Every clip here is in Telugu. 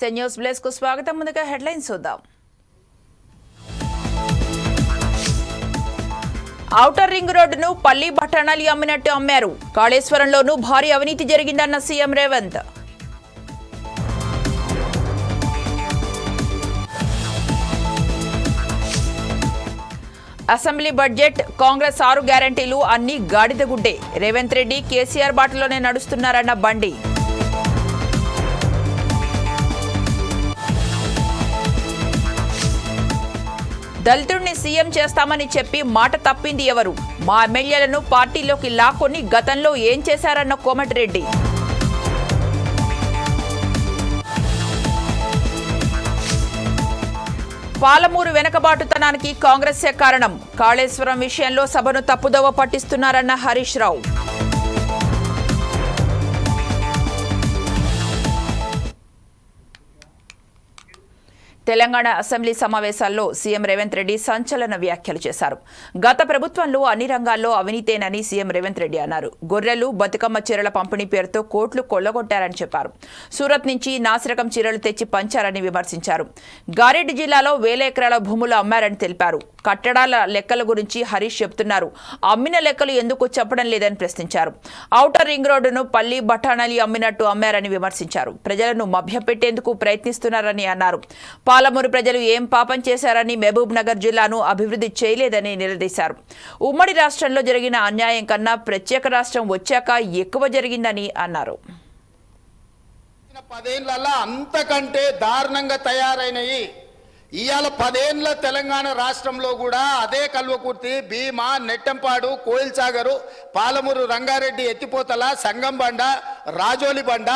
నమస్తే. న్యూస్ బ్లేస్కు స్వాగతం. ముందుగా హెడ్లైన్స్ చూద్దాం. ఔటర్ రింగ్ రోడ్డును పల్లి బఠాణాలి అమ్మినట్టు అమ్మారు. కాళేశ్వరంలోనూ భారీ అవినీతి జరిగిందన్న CM Revanth. Assembly budget Congress ఆరు గ్యారంటీలు అన్ని గాడిదగుడ్డే రేవంత్ రెడ్డి కేసీఆర్ బాటలోనే నడుస్తున్నారన్న బండి. దళితుడిని సీఎం చేస్తామని చెప్పి మాట తప్పింది ఎవరు? మా ఎమ్మెల్యేలను పార్టీలోకి లాక్కొని గతంలో ఏం చేశారన్న కోమటిరెడ్డి. పాలమూరు వెనకబాటుతనానికి కాంగ్రెసే కారణం. కాళేశ్వరం విషయంలో సభను తప్పుదోవ పట్టిస్తున్నారన్న హరీష్ రావు. తెలంగాణ అసెంబ్లీ సమావేశాల్లో సీఎం రేవంత్ రెడ్డి సంచలన వ్యాఖ్యలు చేశారు. గత ప్రభుత్వంలో అన్ని రంగాల్లో అవినీతేనని సీఎం రేవంత్ రెడ్డి అన్నారు. గొర్రెలు బతుకమ్మ చీరల పంపిణీ పేరుతో కోట్లు కొల్లగొట్టారని చెప్పారు. సూరత్ నుంచి నాసిరకం చీరలు తెచ్చి పంచారని విమర్శించారు. గారెడ్డి జిల్లాలో వేల ఎకరాల భూములు అమ్మారని తెలిపారు. కట్టడాల లెక్కల గురించి హరీష్ చెప్తున్నారు అమ్మిన లెక్కలు ఎందుకు చెప్పడం లేదని ప్రశ్నించారు. ఔటర్ రింగ్ రోడ్డును పల్లి బఠాణాలి అమ్మినట్టు అమ్మారని విమర్శించారు. ప్రజలను మభ్యపెట్టేందుకు ప్రయత్నిస్తున్నారని అన్నారు. పాలమూరు ప్రజలు ఏం పాపం చేశారని మహబూబ్ నగర్ జిల్లాను అభివృద్ధి చేయలేదని నిలదీశారు. ఉమ్మడి రాష్ట్రంలో జరిగిన అన్యాయం కన్నా ప్రత్యేక రాష్ట్రం వచ్చాక ఎక్కువ జరిగిందని అన్నారు. పదేళ్ళ పదేళ్ళలో అంతకంటే దారుణంగా తయారైనవి ఇవాళ పదేండ్ల తెలంగాణ రాష్ట్రంలో కూడా అదే కల్వకుర్తి భీమా నెట్టంపాడు కోయిల్సాగరు పాలమూరు రంగారెడ్డి ఎత్తిపోతల సంగంబండ రాజోలి బండ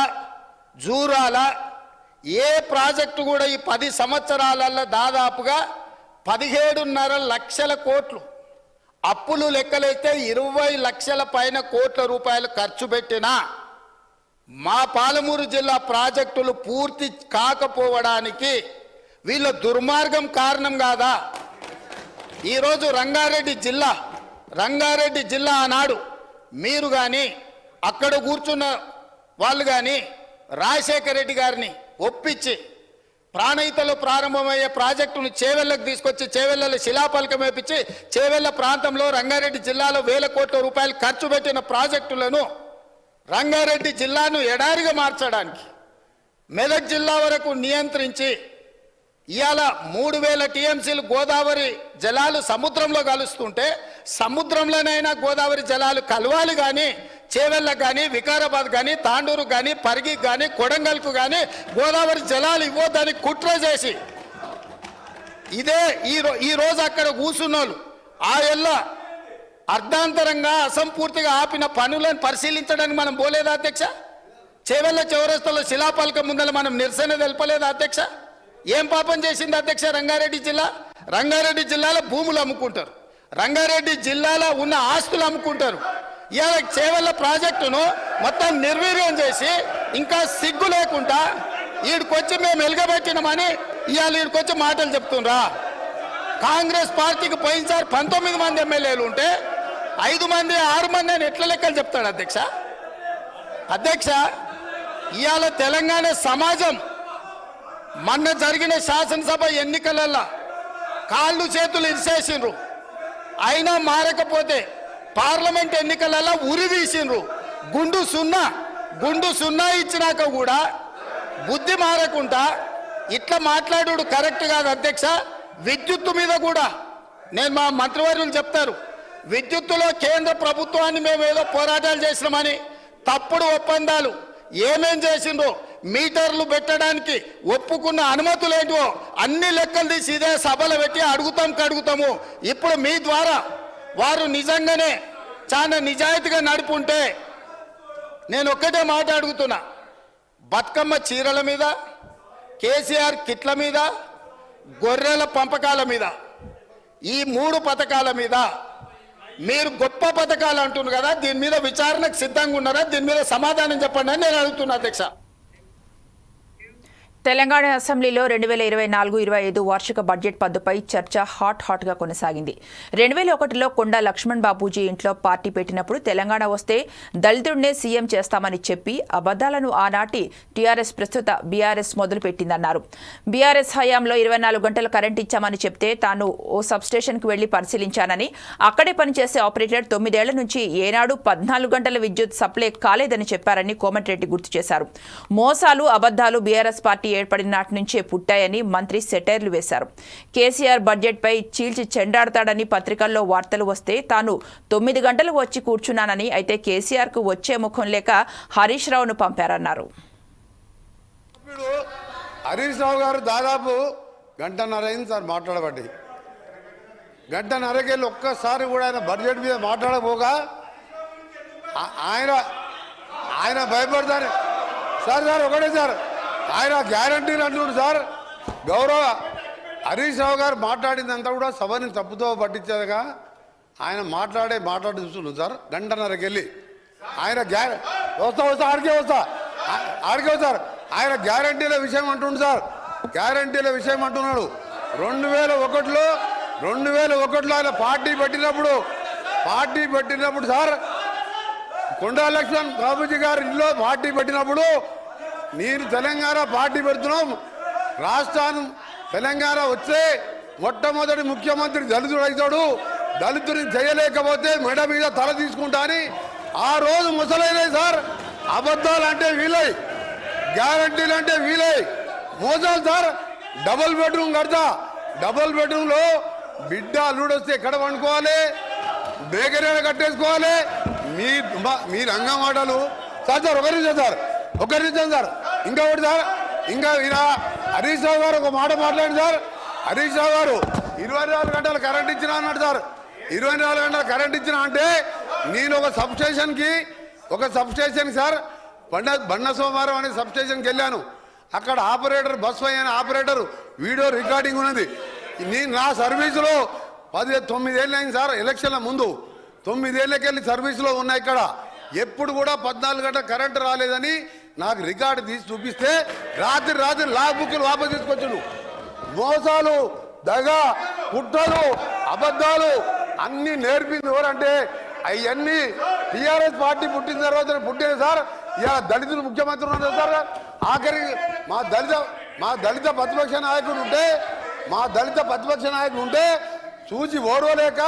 జూరాల ఏ ప్రాజెక్టు కూడా ఈ పది సంవత్సరాలలో దాదాపుగా పదిహేడున్నర లక్షల కోట్లు. అప్పులు లెక్కలైతే ఇరవై లక్షల పైన కోట్ల రూపాయలు ఖర్చు పెట్టినా మా పాలమూరు జిల్లా ప్రాజెక్టులు పూర్తి కాకపోవడానికి వీళ్ళ దుర్మార్గం కారణం కాదా? ఈరోజు రంగారెడ్డి జిల్లా రంగారెడ్డి జిల్లా ఆనాడు మీరు కానీ అక్కడ కూర్చున్న వాళ్ళు కానీ రాజశేఖర రెడ్డి గారిని ఒప్పించి ప్రాణహితలో ప్రారంభమయ్యే ప్రాజెక్టును చేవెళ్ళకు తీసుకొచ్చి చేవెళ్ళలో శిలాపలకం వేపించి చేవెళ్ళ ప్రాంతంలో రంగారెడ్డి జిల్లాలో వేల కోట్ల రూపాయలు ఖర్చు పెట్టిన ప్రాజెక్టులను రంగారెడ్డి జిల్లాను ఎడారిగా మార్చడానికి మెదక్ జిల్లా వరకు నియంత్రించి ఇవాళ మూడు వేల టీఎంసీలు గోదావరి జలాలు సముద్రంలో కలుస్తుంటే సముద్రంలోనైనా గోదావరి జలాలు కలవాలి కానీ చేవెళ్ళకు కానీ వికారాబాద్ కానీ తాండూరు కానీ పరిగికి కానీ కొడంగల్కు కానీ గోదావరి జలాలు ఇవ్వద్దని కుట్ర చేసి ఇదే ఈ రో ఈ రోజు అక్కడ కూర్చున్నోళ్ళు. ఆ ఎల్ల అర్ధాంతరంగా అసంపూర్తిగా ఆపిన పనులను పరిశీలించడానికి మనం పోలేదా అధ్యక్ష? చేవెళ్ళ చౌరస్తలో శిలాపలకం ముందర మనం నిరసన తెలపలేదా అధ్యక్ష? ఏం పాపం చేసింది అధ్యక్ష రంగారెడ్డి జిల్లా? రంగారెడ్డి జిల్లాలో భూములు అమ్ముకుంటారు. రంగారెడ్డి జిల్లాలో ఉన్న ఆస్తులు అమ్ముకుంటారు. ఇవాళ చేవల్ల ప్రాజెక్టును మొత్తం నిర్వీర్యం చేసి ఇంకా సిగ్గు లేకుండా ఈడికొచ్చి మేము వెలుగబెట్టినామని ఇవాళ వీడికొచ్చి మాటలు చెప్తుండ్రా. కాంగ్రెస్ పార్టీకి పోయినసారి పంతొమ్మిది మంది ఎమ్మెల్యేలు ఉంటే ఐదు మంది ఆరు మంది అని ఎట్ల లెక్కలు చెప్తాడు అధ్యక్ష? అధ్యక్ష ఇవాళ తెలంగాణ సమాజం మొన్న జరిగిన శాసనసభ ఎన్నికలలో కాళ్ళు చేతులు ఇరిసేసిండ్రు. అయినా మారకపోతే పార్లమెంట్ ఎన్నికలలో ఉరి తీసిండ్రు. గుండు సున్నా గుండు సున్నా ఇచ్చినాక కూడా బుద్ధి మారకుండా ఇట్లా మాట్లాడు కరెక్ట్ కాదు అధ్యక్ష. విద్యుత్తు మీద కూడా నేను మా మంత్రివర్యులు చెప్తారు. విద్యుత్తులో కేంద్ర ప్రభుత్వాన్ని మేము ఏదో పోరాటాలు చేసినామని తప్పుడు ఒప్పందాలు ఏమేం చేసిండ్రో మీటర్లు పెట్టడానికి ఒప్పుకున్న అనుమతులు ఏంటో అన్ని లెక్కలు తీసి ఇదే సభలు పెట్టి అడుగుతాం కడుగుతాము. ఇప్పుడు మీ ద్వారా వారు నిజంగానే చాలా నిజాయితీగా నడుపుంటే నేను ఒక్కటే మాట అడుగుతున్నా. బతుకమ్మ చీరల మీద కేసీఆర్ కిట్ల మీద గొర్రెల పంపకాల మీద ఈ మూడు పథకాల మీద మీరు గొప్ప పథకాలు అంటున్నారు కదా దీని మీద విచారణకు సిద్ధంగా ఉన్నారా దీని మీద సమాధానం చెప్పండి అని నేను అడుగుతున్నా అధ్యక్ష. తెలంగాణ అసెంబ్లీలో రెండు వేల ఇరవై నాలుగు ఇరవై ఐదు వార్షిక బడ్జెట్ పద్దుపై చర్చ హాట్ హాట్గా కొనసాగింది. రెండు వేల ఒకటిలో కొండా లక్ష్మణ్ బాబూజీ ఇంట్లో పార్టీ పెట్టినప్పుడు తెలంగాణ వస్తే దళితుడినే సీఎం చేస్తామని చెప్పి అబద్దాలను ఆనాటి టీఆర్ఎస్ ప్రస్తుత బీఆర్ఎస్ మొదలుపెట్టిందన్నారు. బీఆర్ఎస్ హయాంలో ఇరవై నాలుగు గంటలు కరెంట్ ఇచ్చామని చెప్తే తాను ఓ సబ్స్టేషన్కు వెళ్ళి పరిశీలించానని అక్కడే పనిచేసే ఆపరేటర్ తొమ్మిదేళ్ళ నుంచి ఏనాడు పద్నాలుగు గంటల విద్యుత్ సప్లై కాలేదని చెప్పారని కోమటిరెడ్డి గుర్తు చేశారు. మోసాలు అబద్దాలు బీఆర్ఎస్ పార్టీ ఏర్పడిన నాటి నుంచే పుట్టాయని మంత్రి సెటైర్లు వేశారు. కేసీఆర్ బడ్జెట్పై చీల్చి చెండాడతాడని పత్రికల్లో వార్తలు వస్తే తాను తొమ్మిది గంటలు వచ్చి కూర్చున్నానని అయితే కేసీఆర్కు వచ్చే ముఖం లేక హరీష్ రావును పంపారన్నారు. ఇప్పుడు హరీష్ రావు గారు దాదాపు గంటన్నర అయింది సార్ మాట్లాడబట్టి. గంటన్నరకెళ్ళి ఒక్కసారి కూడా ఆయన బడ్జెట్ మీద మాట్లాడబోగా ఆయన ఆయన భయపడతారు. సార్ సార్ ఒకటే సార్. ఆయన గ్యారంటీలు అంటున్నాడు సార్. గౌరవ హరీష్ రావు గారు మాట్లాడిందంతా కూడా సభని తప్పుతో పట్టించేదిగా. ఆయన మాట్లాడే మాట్లాడి చూస్తున్నాడు సార్. గంటన్నరకి వెళ్ళి. ఆయన గ్యా వస్తా వస్తా ఆడికే వస్తా. ఆడికే వస్తారు ఆయన గ్యారంటీల విషయం అంటుండు సార్. గ్యారంటీల విషయం అంటున్నాడు. రెండు వేల ఒకటిలో రెండు వేల ఒకటిలో ఆయన పార్టీ పెట్టినప్పుడు పార్టీ పెట్టినప్పుడు సార్ కొండా లక్ష్మణ్ బాబుజీ గారి ఇంట్లో పార్టీ పెట్టినప్పుడు నేను తెలంగాణ పార్టీ పెడుతున్నాం. రాష్ట్రాన్ని తెలంగాణ వచ్చే మొట్టమొదటి ముఖ్యమంత్రి దళితుడు అవుతాడు. దళితుడిని చేయలేకపోతే మెడ మీద తల తీసుకుంటా అని ఆ రోజు ముసలైనాయి సార్ అబద్ధాలు అంటే వీలై గ్యారంటీలు అంటే వీలై. మోసాలు సార్ డబుల్ బెడ్రూమ్ కడతా. డబుల్ బెడ్రూమ్లో బిడ్డ అల్లుడు వస్తే ఎక్కడ పండుకోవాలి? బేకరీ కట్టేసుకోవాలి? మీ మీ రంగం ఆటలు సార్ సార్ ఒకరి సార్. ఒకరి నుంచి సార్. ఇంకా ఒకటి సార్. ఇంకా ఈయన హరీష్ రావు గారు ఒక మాట మాట్లాడి సార్. హరీష్ రావు గారు ఇరవై నాలుగు గంటలు కరెంట్ ఇచ్చిన అన్నాడు సార్. ఇరవై నాలుగు గంటలు కరెంట్ ఇచ్చిన అంటే నేను ఒక సబ్స్టేషన్కి ఒక సబ్స్టేషన్ సార్ బండ బండ సోమవారం అనే సబ్స్టేషన్కి వెళ్ళాను. అక్కడ ఆపరేటర్ బస్ అయిన ఆపరేటర్ వీడియో రికార్డింగ్ ఉన్నది. నేను నా సర్వీసులో పది తొమ్మిదేళ్ళు అయింది సార్ ఎలక్షన్ల ముందు. తొమ్మిదేళ్ళకెళ్ళి సర్వీసులో ఉన్నాయి ఇక్కడ. ఎప్పుడు కూడా పద్నాలుగు గంటల కరెంటు రాలేదని నాకు రికార్డు తీసి చూపిస్తే రాత్రి రాత్రి లా బుక్లు వాపసు తీసుకొచ్చును మోసాలు దగ కుట్రలు అబద్ధాలు అన్ని నేర్పింది ఎవరంటే అవన్నీ టీఆర్ఎస్ పార్టీ పుట్టిన తర్వాత పుట్టిన సార్. ఇలా దళితులు ముఖ్యమంత్రి ఉన్నారు సార్. ఆఖరి మా దళిత మా దళిత ప్రతిపక్ష నాయకుడు ఉంటే మా దళిత ప్రతిపక్ష నాయకుడు ఉంటే చూసి ఓడవలేక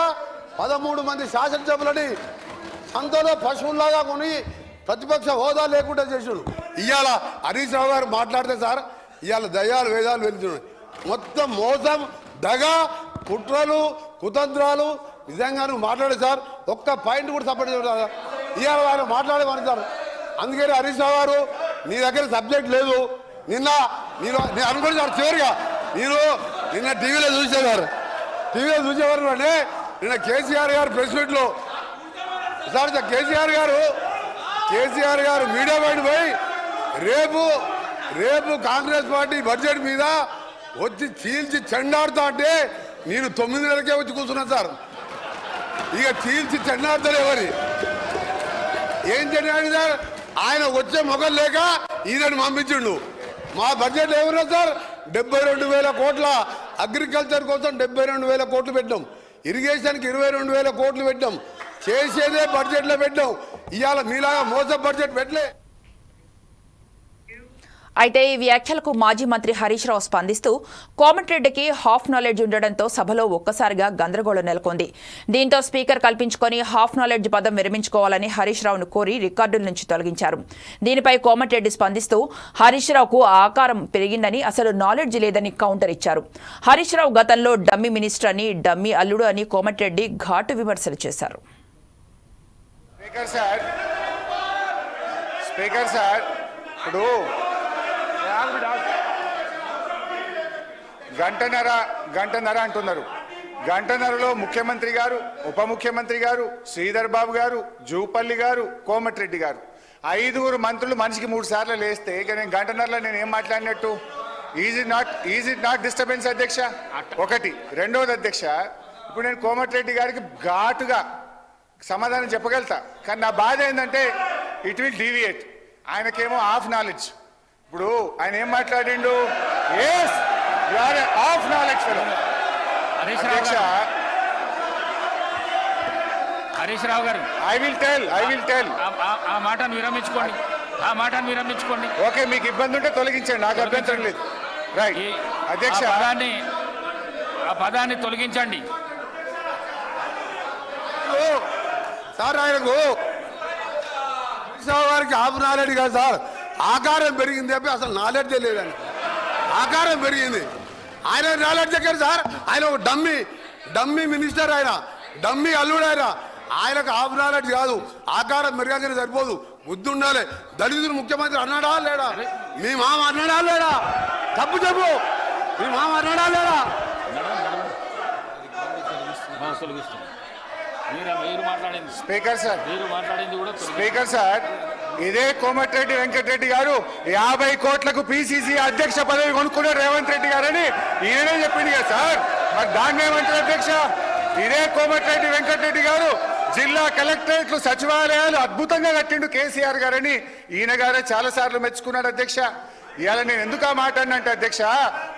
పదమూడు మంది శాసనసభలని సంతలో పశువుల్లాగా కొని ప్రతిపక్ష హోదా లేకుండా చేసాడు ఇవాళ హరీష్ రావు గారు మాట్లాడితే సార్ ఇవాళ దయాలు వేదాలు వెళ్తున్నాయి మొత్తం మోసం దగ కుట్రలు కుతంత్రాలు నిజంగా నువ్వు మాట్లాడే సార్. ఒక్క పాయింట్ కూడా సపోర్ట్ చేస్తారు ఇవాళ వాళ్ళు మాట్లాడేవారు సార్. అందుకని హరీష్ రావు గారు నీ దగ్గర సబ్జెక్ట్ లేదు. నిన్న నేను నేను అనుకోండి సార్ చివరిగా. నేను నిన్న టీవీలో చూసేవారు. టీవీలో చూసేవారు అంటే నిన్న కేసీఆర్ గారు ప్రెస్ మీట్లో. సార్ సార్ కేసీఆర్ గారు కేసీఆర్ గారు మీడియా బయట పోయి రేపు రేపు కాంగ్రెస్ పార్టీ బడ్జెట్ మీద వచ్చి చీల్చి చెండాడుతా అంటే నేను తొమ్మిది నెలలకే వచ్చి కూర్చున్నాను సార్. ఇక చీల్చి చెండాడుతారు ఎవరి? ఏం చెండాడు సార్? ఆయన వచ్చే మొగం లేక ఈయనని పంపించిండు. మా బడ్జెట్ ఏమన్నా సార్? డెబ్బై రెండు వేల కోట్ల అగ్రికల్చర్ కోసం డెబ్బై రెండు వేల కోట్లు పెట్టాం ఇరిగేషన్కి ఇరవై రెండు వేల కోట్లు పెట్టాం చేసేదే బడ్జెట్లో పెట్టాం ఇవాళ మీలాగా మోస బడ్జెట్ పెట్టలే. అయితే ఈ వ్యాఖ్యలకు మాజీ మంత్రి హరీష్ రావు స్పందిస్తూ కోమటిరెడ్డికి హాఫ్ నాలెడ్జ్ ఉండడంతో సభలో ఒక్కసారిగా గందరగోళం నెలకొంది. దీంతో స్పీకర్ కల్పించుకొని హాఫ్ నాలెడ్జ్ పదం విరమించుకోవాలని హరీష్ రావును కోరి రికార్డుల నుంచి తొలగించారు. దీనిపై కోమటిరెడ్డి స్పందిస్తూ హరీష్ రావుకు ఆకారం పెరిగిందని అసలు నాలెడ్జ్ లేదని కౌంటర్ ఇచ్చారు. హరీష్ రావు గతంలో డమ్మి మినిస్టర్ అని డమ్మి అల్లుడు అని కోమటిరెడ్డి ఘాటు విమర్శలు చేశారు. సార్ స్పీకర్ సార్ ఇప్పుడు గంటన్నర గంటన్నర అంటున్నారు. గంటన్నరలో ముఖ్యమంత్రి గారు ఉప ముఖ్యమంత్రి గారు శ్రీధర్ బాబు గారు జూపల్లి గారు కోమటిరెడ్డి గారు. ఐదుగురు మంత్రులు మనిషికి మూడు సార్లు లేస్తే ఇక నేను గంటన్నరలో నేను ఏం మాట్లాడినట్టు? Is it not is it not disturbance అధ్యక్ష? ఒకటి. రెండవది అధ్యక్ష ఇప్పుడు నేను కోమటిరెడ్డి గారికి ఘాటుగా సమాధానం చెప్పగలుగుతా. కానీ నా బాధ ఏంటంటే ఇట్ విల్ డీవియేట్ ఆయనకేమో హాఫ్ నాలెడ్జ్ ఇప్పుడు ఆయన ఏం మాట్లాడిండు? Yes you are half knowledge fellow Harish Rao garu Harish Rao garu I will tell I will tell ఆ- మాటను విరమించుకోండి ఆ మాటను విరమించుకోండి ఓకే మీకు ఇబ్బంది ఉంటే తొలగించండి నాకు అభ్యంతరం లేదు. రైట్ అధ్యక్ష. ఆ పదాన్ని ఆ పదాన్ని తొలగించండి. సార్ ఆయనకు రావు గారికి ఆపు నాలెడ్జ్ కాదు సార్. ఆకారం పెరిగింది చెప్పి అసలు నాలెడ్జ్ లేదండి. ఆకారం పెరిగింది. ఆయన నాలెడ్జ్ ఎక్కడ సార్. ఆయన ఒక డమ్మి డమ్మి మినిస్టర్ ఆయన డమ్మి అల్లుడు ఆయన. ఆయనకు ఆపు నాలెడ్జ్ కాదు ఆకారం పెరగానే సరిపోదు. బుద్ధి ఉండాలి. దళితులు ముఖ్యమంత్రి అన్నాడా లేడా మీ మామ అన్నాడా లేడా తప్పు చెప్పు. మీ మామ అన్నాడా లేడా స్పీకర్ సార్ స్పీకర్ సార్ ఇదే కోమటిరెడ్డి వెంకటరెడ్డి గారు యాభై కోట్లకు పిసిసి అధ్యక్ష పదవి కొనుక్కున్నారు రేవంత్ రెడ్డి గారని ఈయనే చెప్పింది కదా సార్. మరి దాన్ని ఏమంటారు అధ్యక్ష? ఇదే కోమటిరెడ్డి వెంకటరెడ్డి గారు జిల్లా కలెక్టరేట్లు సచివాలయాలు అద్భుతంగా కట్టిండు కేసీఆర్ గారని ఈయన గారే చాలా సార్లు మెచ్చుకున్నాడు అధ్యక్ష. ఇవాళ నేను ఎందుకు ఆ మాట అధ్యక్ష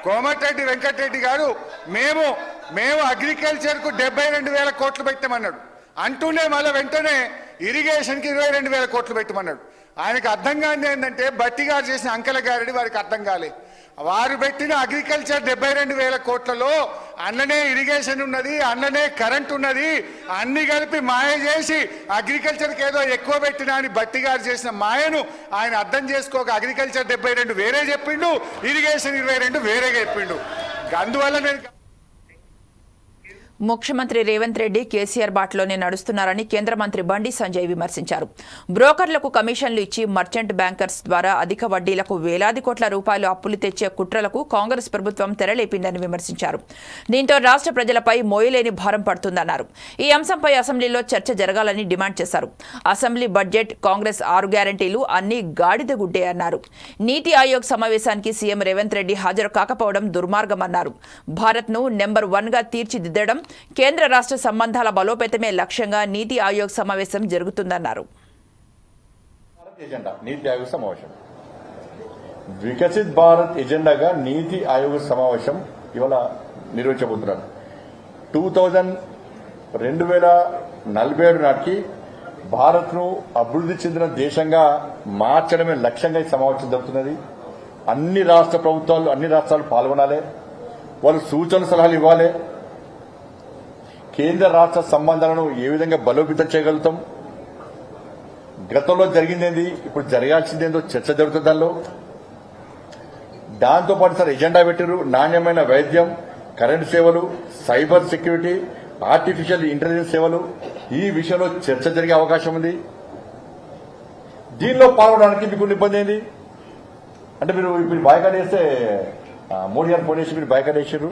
కోమటిరెడ్డి వెంకటరెడ్డి గారు మేము మేము అగ్రికల్చర్కు డెబ్బై రెండు వేల కోట్లు పెట్టామన్నాడు. అంటూనే మళ్ళీ వెంటనే ఇరిగేషన్కి ఇరవై రెండు వేల కోట్లు పెట్టమన్నాడు. ఆయనకు అర్థం కాని ఏంటంటే బట్టి గారు చేసిన అంకెల గారడి వారికి అర్థం కాలే. వారు పెట్టిన అగ్రికల్చర్ డెబ్బై రెండు వేల కోట్లలో అన్ననే ఇరిగేషన్ ఉన్నది అన్ననే కరెంట్ ఉన్నది అన్ని కలిపి మాయ చేసి అగ్రికల్చర్కి ఏదో ఎక్కువ పెట్టినా అని బట్టి గారు చేసిన మాయను ఆయన అర్థం చేసుకోక అగ్రికల్చర్ డెబ్బై రెండు వేరే చెప్పిండు ఇరిగేషన్ ఇరవై రెండు వేరేగా చెప్పిండు. అందువల్ల నేను ముఖ్యమంత్రి రేవంత్ రెడ్డి కేసీఆర్ బాటలోనే నడుస్తున్నారని కేంద్ర మంత్రి బండి సంజయ్ విమర్శించారు. బ్రోకర్లకు కమిషన్లు ఇచ్చి మర్చెంట్ బ్యాంకర్స్ ద్వారా అధిక వడ్డీలకు వేలాది కోట్ల రూపాయలు అప్పులు తెచ్చే కుట్రలకు కాంగ్రెస్ ప్రభుత్వం తెరలేపిందని విమర్శించారు. దీంతో రాష్ట్ర ప్రజలపై మోయలేని భారం పడుతుందన్నారు. ఈ అంశంపై అసెంబ్లీలో చర్చ జరగాలని డిమాండ్ చేశారు. అసెంబ్లీ బడ్జెట్ కాంగ్రెస్ ఆరు గ్యారంటీలు అన్ని గాడిద గుడ్డే అన్నారు. నీతి ఆయోగ్ సమావేశానికి సీఎం రేవంత్ రెడ్డి హాజరు కాకపోవడం దుర్మార్గమన్నారు. భారత్ను నెంబర్ వన్గా తీర్చిదిద్దడం కేంద్ర రాష్ట్ర సంబంధాల బలోపేతమే లక్ష్యంగా నీతి ఆయోగ్ సమావేశం జరుగుతుందన్నారు. ఎజెండా నీతి ఆయోగ సమావేశం. వికసిత్ భారత్ ఎజెండాగా నీతి ఆయోగ సమావేశం ఇవాళ నిర్వహించబోతున్నారు. టూ థౌజండ్ రెండు వేల నలభై ఏడు నాటికి భారత్ను అభివృద్ధి చెందిన దేశంగా మార్చడమే లక్ష్యంగా ఈ సమావేశం జరుగుతున్నది. అన్ని రాష్ట్ర ప్రభుత్వాలు అన్ని రాష్ట్రాలు పాల్గొనాలి. వాళ్ళు సూచన సలహాలు ఇవ్వాలి. కేంద్ర రాష్ట్ర సంబంధాలను ఏ విధంగా బలోపేతం చేయగలుగుతాం? గతంలో జరిగిందేంది? ఇప్పుడు జరగాల్సిందేందో చర్చ జరుగుతుంది దానిలో. దాంతో పాటు సార్ ఎజెండా పెట్టారు నాణ్యమైన వైద్యం కరెంట్ సేవలు సైబర్ సెక్యూరిటీ ఆర్టిఫిషియల్ ఇంటెలిజెన్స్ సేవలు. ఈ విషయంలో చర్చ జరిగే అవకాశం ఉంది. దీనిలో పాల్గొనడానికి మీకు ఇబ్బంది ఏంది? అంటే మీరు ఇప్పుడు బాయ్కాట్ వేస్తే మోడీ గారు ఫోన్ చేసి మీరు బాయ్కాట్ వేసారు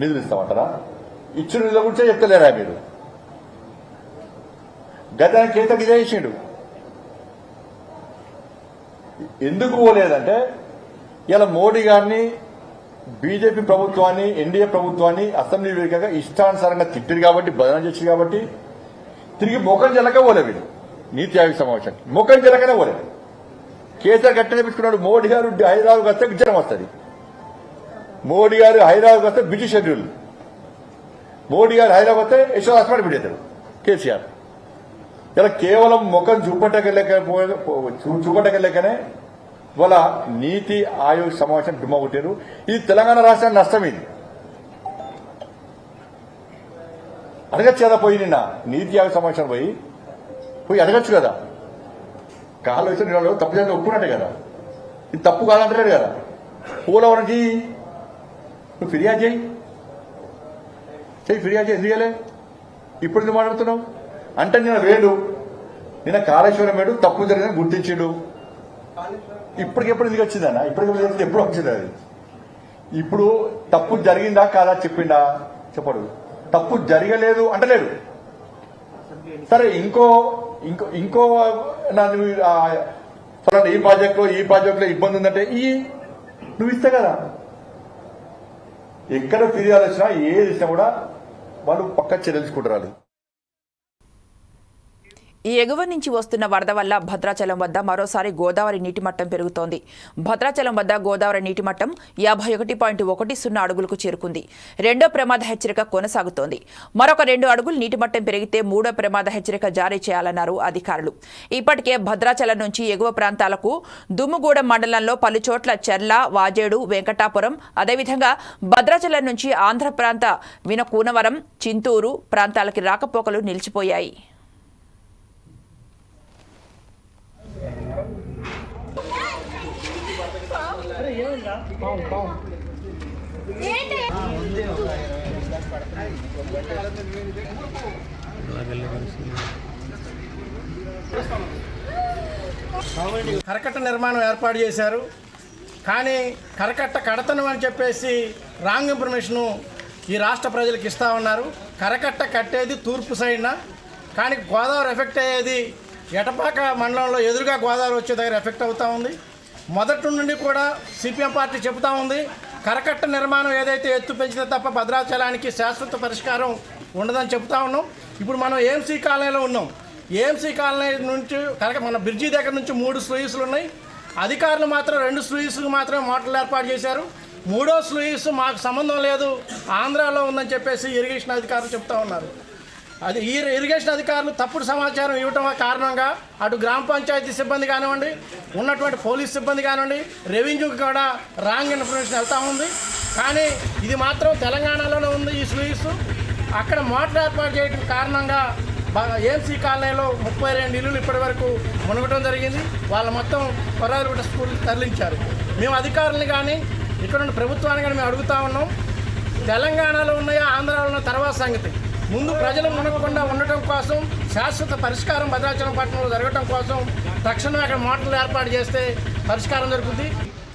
నిధులు ఇస్తామంటారా? ఇచ్చిన నిధుల గురించే చెప్తలేరా మీరు? గతానికి కేంద్రం ఇదే ఇచ్చిండు. ఎందుకు పోలేదంటే ఇలా మోడీ గారిని బీజేపీ ప్రభుత్వాన్ని ఎన్డీఏ ప్రభుత్వాన్ని అసెంబ్లీ వేదికగా ఇష్టానుసారంగా తిట్టిరు కాబట్టి బదనం చేసింది కాబట్టి తిరిగి ముఖం జలక పోలే వీడు నీతి ఆయోగ సమావేశానికి ముఖం జలకనే పోలే కేసీఆర్ గట్టనే పెట్టుకున్నాడు మోడీ గారు హైదరాబాద్ వస్తే జ్వరం వస్తుంది. మోడీ గారు హైదరాబాద్ వస్తే బిజీ షెడ్యూల్. మోడీ గారు హైదరాబాద్ వస్తే హాస్పిటల్ పెట్టేశారు. కేసీఆర్. ఇలా కేవలం ముఖం చూపటకెళ్ళక చూపటకెళ్ళకనే ఇవాళ నీతి ఆయోగ్ సమావేశం డుమ్మ కొట్టారు ఇది తెలంగాణ రాష్ట్రానికి నష్టం ఇది. అడగచ్చు కదా పోయి నిన్న నీతి ఆయోగ్ సమావేశం పోయి? పోయి అడగచ్చు కదా. కాలు వేసిన వాళ్ళు తప్పు చేసి ఒప్పుకున్నట్టే కదా. ఇది తప్పు కాదంటలేడు కదా. పోలవరంకి నువ్వు ఫిర్యాదు చేయి చెయ్యి ఫిర్యాదు చేసి తీయలే ఇప్పుడు ఎందుకు మాట్లాడుతున్నావు? అంటే నిన్న వేడు నిన్న కాళేశ్వరం వేడు తప్పు జరిగిందని గుర్తించాడు. ఇప్పటికెప్పుడు ఎందుకు వచ్చిందన్న ఇప్పటికెప్పుడు జరిగింది? ఎప్పుడు వచ్చింది అది? ఇప్పుడు తప్పు జరిగిందా కాదా చెప్పిండా? చెప్పడు. తప్పు జరగలేదు అంటలేడు. సరే ఇంకో ఇంకో ఇంకో నాది, ఫలానా ఈ ప్రాజెక్ట్లో ఈ ప్రాజెక్ట్లో ఇబ్బంది ఉందంటే ఈ నువ్వు ఇస్తే కదా. ఎక్కడ ఫిర్యాదు వచ్చినా ఏది ఇచ్చినా కూడా వాళ్ళు పక్క చర్యలు తీసుకుంటారు ఈ ఎగువ నుంచి వస్తున్న వరద వల్ల భద్రాచలం వద్ద మరోసారి గోదావరి నీటి మట్టం పెరుగుతోంది. భద్రాచలం వద్ద గోదావరి నీటి మట్టం యాభై ఒకటి పాయింట్ ఒకటి సున్నా అడుగులకు చేరుకుంది. రెండో ప్రమాద హెచ్చరిక కొనసాగుతోంది. మరొక రెండు అడుగులు నీటి మట్టం పెరిగితే మూడో ప్రమాద హెచ్చరిక జారీ చేయాలన్నారు అధికారులు. ఇప్పటికే భద్రాచలం నుంచి ఎగువ ప్రాంతాలకు దుమ్ముగూడెం మండలంలో పలుచోట్ల చెర్ల వాజేడు వెంకటాపురం అదేవిధంగా భద్రాచలం నుంచి ఆంధ్ర ప్రాంత వినకూనవరం చింతూరు ప్రాంతాలకి రాకపోకలు నిలిచిపోయాయి. కరకట్ట నిర్మాణం ఏర్పాటు చేశారు. కానీ కరకట్ట కడతనం అని చెప్పేసి రాంగ్ ఇన్ఫర్మేషను ఈ రాష్ట్ర ప్రజలకు ఇస్తూ ఉన్నారు. కరకట్ట కట్టేది తూర్పు సైడ్న కానీ గోదావరి ఎఫెక్ట్ అయ్యేది ఎటపాక మండలంలో ఎదురుగా గోదావరి వచ్చే దగ్గర ఎఫెక్ట్ అవుతూ ఉంది. మొదటి నుండి కూడా సిపిఎం పార్టీ చెబుతూ ఉంది. కరకట్ట నిర్మాణం ఏదైతే ఎత్తు పెంచితే తప్ప భద్రాచలానికి శాశ్వత పరిష్కారం ఉండదని చెప్తా ఉన్నాం. ఇప్పుడు మనం ఏఎంసీ కాలనీలో ఉన్నాం. ఏఎంసీ కాలనీ నుంచి కనుక మన బ్రిడ్జి దగ్గర నుంచి మూడు స్లూయిస్లు ఉన్నాయి. అధికారులు మాత్రం రెండు స్లూయిస్లు మాత్రమే మోటార్లు ఏర్పాటు చేశారు. మూడో స్లూయిస్ మాకు సంబంధం లేదు. ఆంధ్రాలో ఉందని చెప్పేసి ఇరిగేషన్ అధికారులు చెప్తా ఉన్నారు. అది ఈ ఇరిగేషన్ అధికారులు తప్పుడు సమాచారం ఇవ్వటం కారణంగా అటు గ్రామ పంచాయతీ సిబ్బంది కానివ్వండి ఉన్నటువంటి పోలీస్ సిబ్బంది కానివ్వండి రెవెన్యూకి కూడా రాంగ్ ఇన్ఫర్మేషన్ వెళ్తూ ఉంది. కానీ ఇది మాత్రం తెలంగాణలోనే ఉంది ఈ స్లూయిస్ అక్కడ మోటార్ ఏర్పాటు చేయడం కారణంగా ఏఎంసీ కాలనీలో ముప్పై రెండు ఇల్లులు ఇప్పటి వరకు మునగటం జరిగింది. వాళ్ళు మొత్తం కొర్రాయిగూడ స్కూల్ తరలించారు. మేము అధికారులను కానీ ఇక్కడ ఉన్న ప్రభుత్వాన్ని కానీ మేము అడుగుతా ఉన్నాం. తెలంగాణలో ఉన్నాయా ఆంధ్రాలో ఉన్న తర్వాత సంగతి. ముందు ప్రజలు మునగకుండా ఉండటం కోసం శాశ్వత పరిష్కారం భద్రాచలం పట్టణంలో జరగటం కోసం తక్షణమే అక్కడ మోటార్లు ఏర్పాటు చేస్తే పరిష్కారం జరుగుతుంది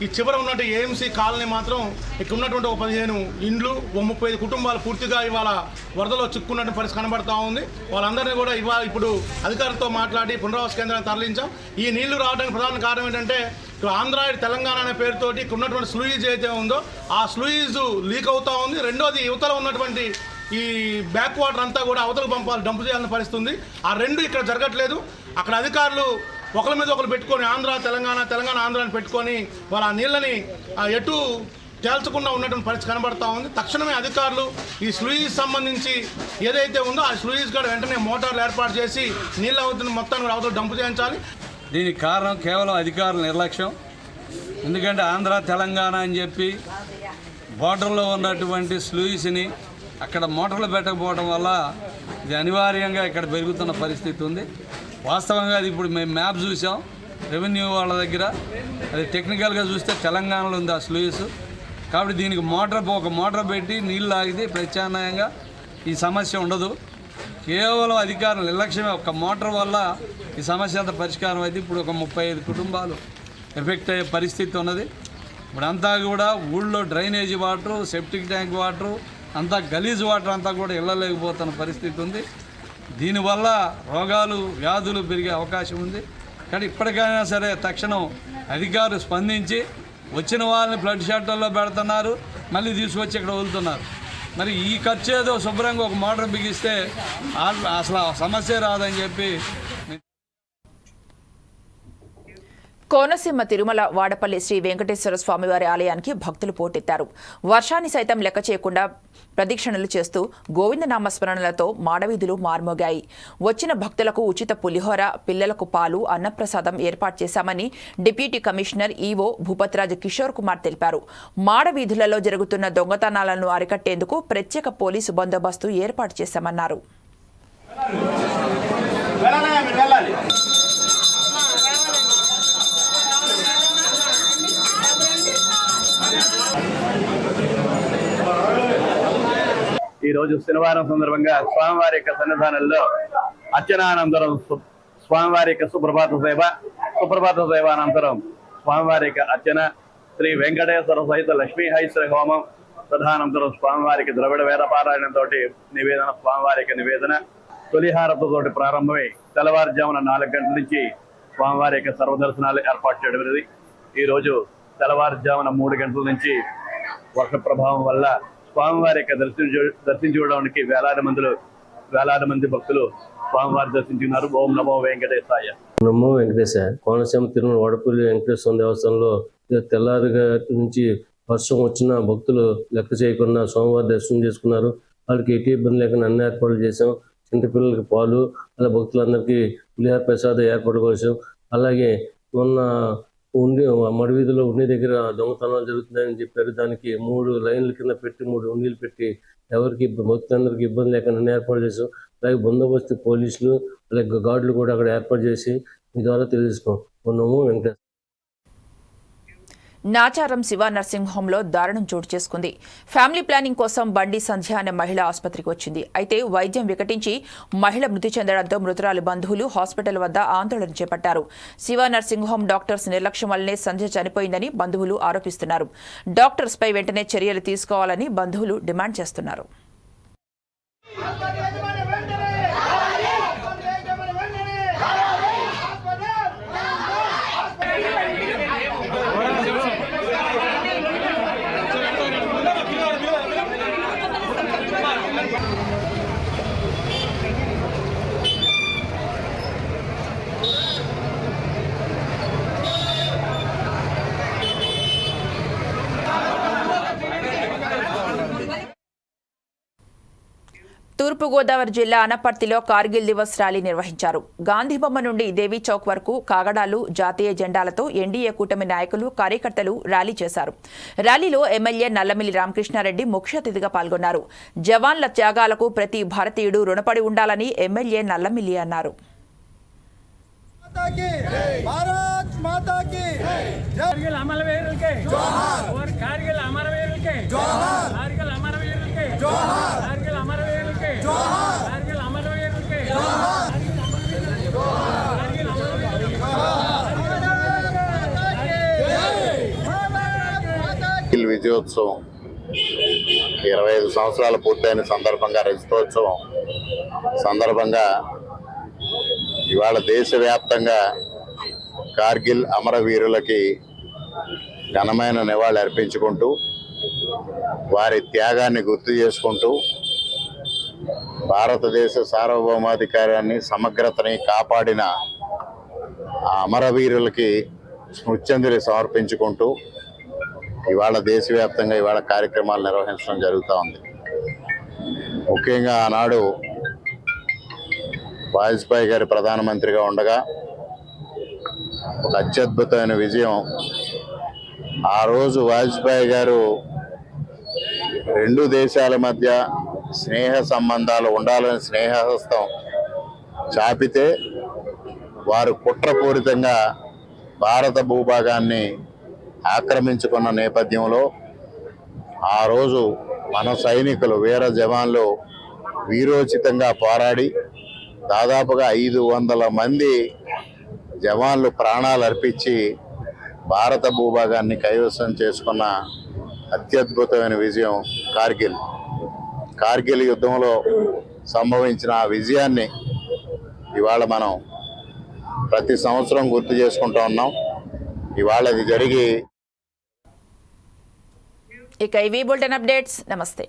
ఈ చివర ఉన్నటువంటి ఏఎంసీ కాలనీ మాత్రం ఇక్కడ ఉన్నటువంటి ఒక పదిహేను ఇండ్లు ఓ ముప్పై ఐదు కుటుంబాలు పూర్తిగా ఇవాళ వరదలో చిక్కున్నటువంటి పరిస్థితి కనబడతా ఉంది. వాళ్ళందరినీ కూడా ఇవాళ ఇప్పుడు అధికారులతో మాట్లాడి పునరావాస కేంద్రాన్ని తరలించాం. ఈ నీళ్ళు రావడానికి ప్రధాన కారణం ఏంటంటే ఇక్కడ ఆంధ్ర తెలంగాణ అనే పేరుతోటి ఇక్కడ ఉన్నటువంటి స్లూయిజ్ అయితే ఉందో ఆ స్లూయిజ్ లీక్ అవుతా ఉంది. రెండోది యువతలో ఉన్నటువంటి ఈ బ్యాక్ వాటర్ అంతా కూడా అవతలకు పంపాలి డంప్ చేయాలని పరిస్థితుంది. ఆ రెండు ఇక్కడ జరగట్లేదు. అక్కడ అధికారులు ఒకరి మీద ఒకరు పెట్టుకొని ఆంధ్ర తెలంగాణ తెలంగాణ ఆంధ్రాని పెట్టుకొని వాళ్ళ ఆ నీళ్ళని ఎటు తేల్చకుండా ఉన్నటువంటి పరిస్థితి కనబడతా ఉంది. తక్షణమే అధికారులు ఈ స్లూయిస్ సంబంధించి ఏదైతే ఉందో ఆ స్లూయిస్ కూడా వెంటనే మోటార్లు ఏర్పాటు చేసి నీళ్ళ అవుతున్న మొత్తాన్ని కూడా అవతల డంప్ చేయించాలి. దీనికి కారణం కేవలం అధికారుల నిర్లక్ష్యం. ఎందుకంటే ఆంధ్ర తెలంగాణ అని చెప్పి బార్డర్లో ఉన్నటువంటి స్లూయిస్ని అక్కడ మోటార్లు పెట్టకపోవడం వల్ల ఇది అనివార్యంగా ఇక్కడ పెరుగుతున్న పరిస్థితి ఉంది. వాస్తవంగా అది ఇప్పుడు మేము మ్యాప్ చూసాం. రెవెన్యూ వాళ్ళ దగ్గర. అది టెక్నికల్గా చూస్తే తెలంగాణలో ఉంది ఆ స్లూయిస్. కాబట్టి దీనికి మోటార్ ఒక మోటార్ పెట్టి నీళ్ళు లాగితే ప్రత్యామ్నాయంగా ఈ సమస్య ఉండదు. కేవలం అధికారులు నిర్లక్ష్యమే. ఒక మోటార్ వల్ల ఈ సమస్య అంత పరిష్కారం అయితే ఇప్పుడు ఒక ముప్పై ఐదు కుటుంబాలు ఎఫెక్ట్ అయ్యే పరిస్థితి ఉన్నది. ఇప్పుడంతా కూడా ఊళ్ళో drainage water septic tank water అంతా గలీజ్ వాటర్ అంతా కూడా ఇళ్ళలేకపోతున్న పరిస్థితి ఉంది. దీనివల్ల రోగాలు వ్యాధులు పెరిగే అవకాశం ఉంది. కానీ ఇప్పటికైనా సరే తక్షణం అధికారులు స్పందించి వచ్చిన వాళ్ళని బ్లడ్ షెల్టర్లో పెడుతున్నారు మళ్ళీ తీసుకొచ్చి ఇక్కడ వదులుతున్నారు. మరి ఈ ఖర్చు ఏదో శుభ్రంగా ఒక మోటార్ బిగిస్తే అసలు సమస్య రాదని చెప్పి కోనసీమ తిరుమల వాడపల్లి శ్రీ వెంకటేశ్వర స్వామివారి ఆలయానికి భక్తులు పోటెత్తారు. వర్షాన్ని సైతం లెక్క చేయకుండా ప్రదక్షిణలు చేస్తూ గోవిందనామస్మరణలతో మాడవీధులు మార్మోగాయి. వచ్చిన భక్తులకు ఉచిత పులిహోర పిల్లలకు పాలు అన్నప్రసాదం ఏర్పాటు చేశామని deputy commissioner EO Bhupatraju Kishore Kumar తెలిపారు. మాడవీధులలో జరుగుతున్న దొంగతనాలను అరికట్టేందుకు ప్రత్యేక పోలీసు బందోబస్తు ఏర్పాటు చేశామన్నారు. ఈ రోజు శనివారం సందర్భంగా స్వామివారి యొక్క సన్నిధానంలో అర్చనానంతరం స్వామివారి యొక్క సుప్రభాత సేవ సుప్రభాత సేవ అనంతరం స్వామివారి యొక్క అర్చన శ్రీ వెంకటేశ్వర సహిత లక్ష్మీ హైశ్వర హోమం ప్రధానంతరం స్వామివారికి ద్రవిడ వేద పారాయణంతో నివేదన స్వామివారి యొక్క నివేదన తొలిహారతతోటి ప్రారంభమై తెల్లవారుజామున నాలుగు గంటల నుంచి స్వామివారి యొక్క సర్వదర్శనాలు ఏర్పాటు చేయడం అనేది. ఈ రోజు తెల్లవారుజామున మూడు గంటల నుంచి వర్ష ప్రభావం వల్ల స్వామివారి యొక్క దర్శనం దర్శించుకోవడానికి వేలాది మందిలో వేలాది మంది భక్తులు స్వామివారి దర్శించుకున్నారు. ఓం నమో వెంకటేశాయ. నమో వెంకటేశ కోనసీమ తిరుమల వడపల్లి వెంకటేశ్వర దేవస్థానంలో తెల్లారి తెల్లారిగా నుంచి వర్షం వచ్చిన భక్తులు లెక్క చేయకుండా స్వామివారి దర్శనం చేసుకున్నారు. వాళ్ళకి ఎటు ఇబ్బంది లేకుండా అన్ని ఏర్పాట్లు చేసాం చిన్నపిల్లలకి పాలు అలా భక్తులందరికీ పులిహార ప్రసాదం ఏర్పాటు కోసం అలాగే ఉన్న ఉండి మడి వీధిలో ఉండి దగ్గర దొంగతనాలు జరుగుతున్నాయని చెప్పారు. దానికి మూడు లైన్ల కింద పెట్టి మూడు ఉండీలు పెట్టి ఎవరికి మొత్తం భక్తులందరికీ ఇబ్బంది లేకుండా ఏర్పాటు చేసాం అలాగే బందోబస్తు పోలీసులు అలాగే గార్డులు కూడా అక్కడ ఏర్పాటు చేసి మీ ద్వారా తెలుసుకోం ఉన్నాము వెంకటేశ్వర నాచారం శివ నర్సింగ్ హోంలో దారుణం చోటు చేసుకుంది. ఫ్యామిలీ ప్లానింగ్ కోసం బండి సంధ్య అనే మహిళ ఆసుపత్రికి వచ్చింది. అయితే వైద్యం వికటించి మహిళ మృతి చెందడంతో మృతురాలు బంధువులు హాస్పిటల్ వద్ద ఆందోళన చేపట్టారు. శివ నర్సింగ్ హోం డాక్టర్స్ నిర్లక్ష్యం వల్లనే సంధ్య చనిపోయిందని బంధువులు ఆరోపిస్తున్నారు. డాక్టర్స్పై వెంటనే చర్యలు తీసుకోవాలని బంధువులు డిమాండ్ చేస్తున్నారు. తూర్పుగోదావరి జిల్లా అనపర్తిలో కార్గిల్ దివస్ ర్యాలీ నిర్వహించారు. గాంధీబొమ్మ నుండి దేవీ చౌక్ వరకు కాగడాలు జాతీయ జెండాలతో ఎన్డీఏ కూటమి నాయకులు కార్యకర్తలు ర్యాలీ చేశారు. ర్యాలీలో ఎమ్మెల్యే నల్లమిల్లి రామకృష్ణారెడ్డి ముఖ్య అతిథిగా పాల్గొన్నారు. జవాన్ల త్యాగాలకు ప్రతి భారతీయుడు రుణపడి ఉండాలని ఎమ్మెల్యే నల్లమిల్లి అన్నారు. భారత్ కార్గిల్ అమరవీరులకే జోహార్. కార్గిల్ అమరవీరులకే జోహార్. కార్గిల్ అమరవీరులకే జోహార్. కార్గిల్ అమరవీరులకే విజయోత్సవం ఇరవై ఐదు సంవత్సరాలు పూర్తయిన సందర్భంగా రజతోత్సవం సందర్భంగా ఇవాళ దేశవ్యాప్తంగా కార్గిల్ అమరవీరులకి ఘనమైన నివాళి అర్పించుకుంటూ వారి త్యాగాన్ని గుర్తు చేసుకుంటూ భారతదేశ సార్వభౌమాధికారాన్ని సమగ్రతని కాపాడిన ఆ అమరవీరులకి స్మృత్యంజలి సమర్పించుకుంటూ ఇవాళ దేశవ్యాప్తంగా ఇవాళ కార్యక్రమాలు నిర్వహించడం జరుగుతూ ఉంది. ముఖ్యంగా ఆనాడు వాజ్పేయి గారి ప్రధానమంత్రిగా ఉండగా ఒక అత్యద్భుతమైన విజయం. ఆ రోజు వాజ్పేయి గారు రెండు దేశాల మధ్య స్నేహ సంబంధాలు ఉండాలని స్నేహహస్తం చాపితే వారు కుట్రపూరితంగా భారత భూభాగాన్ని ఆక్రమించుకున్న నేపథ్యంలో ఆ రోజు మన సైనికులు వీర జవాన్లు వీరోచితంగా పోరాడి దాదాపుగా ఐదు వందల మంది జవాన్లు ప్రాణాలు అర్పించి భారత భూభాగాన్ని కైవసం చేసుకున్న అత్యద్భుతమైన విజయం కార్గిల్. కార్గిల్ యుద్ధంలో సంభవించిన ఆ విజయాన్ని ఇవాళ మనం ప్రతి సంవత్సరం గుర్తు చేసుకుంటూ ఉన్నాం. ఇవాళ అది జరిగి ఇక ఇవి బులెటిన్ అప్డేట్స్. నమస్తే.